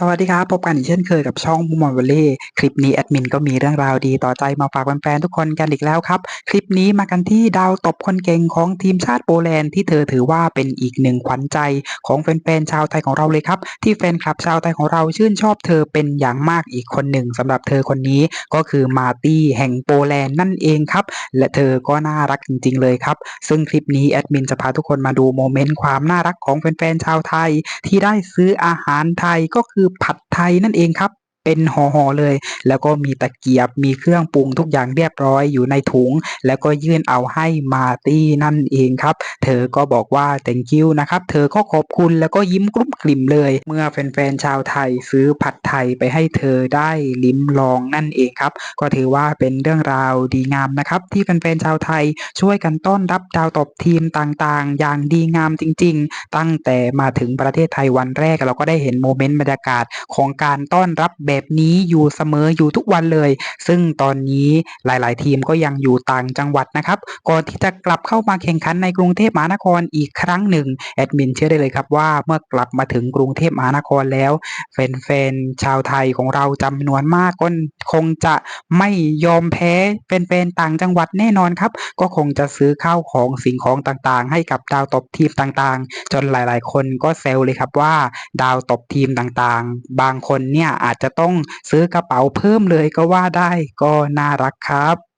สวัสดีครับ พบกันอีกเช่นเคยกับช่องมุมมอลวลเล่คลิปนี้แอดมินก็มีเรื่องราวดีต่อใจมาฝากแฟนๆทุกคนกันอีกแล้วครับ คลิปนี้มากันที่ดาวตบคนเก่งของทีมชาติโปแลนด์ที่เธอถือว่าเป็นอีกหนึ่งขวัญใจของแฟนๆชาวไทยของเราเลยครับ ที่แฟนคลับชาวไทยของเราชื่นชอบเธอเป็นอย่างมากอีกคนหนึ่งสำหรับเธอคนนี้ก็คือมาร์ตี้แห่งโปแลนด์นั่นเองครับ และเธอก็น่ารักจริง ๆ เลยครับ ซึ่งคลิปนี้แอดมินจะพาทุกคนมาดูโมเมนต์ความน่ารักของแฟนๆชาวไทย ที่ได้ซื้ออาหารไทยก็คือผัดไทยนั่นเองครับ เป็นห่อๆเลย แล้วก็มีตะเกียบมีเครื่องปรุงทุกอย่างเรียบร้อยอยู่ในถุง แล้วก็ยื่นเอาให้มาตี้นั่นเองครับ เธอก็บอกว่า thank you นะครับ เธอก็ขอบคุณแล้วก็ยิ้มกลุ้มกลิ่มเลย เมื่อแฟนๆชาวไทยซื้อผัดไทยไปให้เธอได้ลิ้มลองนั่นเองครับ ก็ถือว่าเป็นเรื่องราวดีงามนะครับ ที่แฟนๆชาวไทยช่วยกันต้อนรับดาวตบทีมต่างๆ อย่างดีงามจริง ๆ ตั้งแต่มาถึงประเทศไทยวันแรกเราก็ได้เห็นโมเมนต์บรรยากาศของการต้อนรับแบบแบบนี้อยู่เสมออยู่ทุกวันเลย ซึ่งตอนนี้หลาย ๆ ทีมก็ยังอยู่ต่างจังหวัดนะครับ ก่อนที่จะกลับเข้ามาแข่งขันในกรุงเทพมหานครอีกครั้งหนึ่งแอดมินเชื่อได้เลยครับว่าเมื่อกลับมาถึงกรุงเทพมหานครแล้วแฟนๆชาวไทยของเราจำนวนมากก็คงจะไม่ยอมแพ้แฟนๆต่างจังหวัดแน่นอนครับ ก็คงจะซื้อข้าวของสิ่งของต่างๆ ให้กับดาวตบทีมต่างๆ จนหลาย ๆ คนก็แซวเลยครับว่า ดาวตบทีมต่างๆ บางคนเนี่ยอาจจะต้องต้องซื้อกระเป๋าเพิ่มเลยก็ว่าได้ก็น่ารักครับ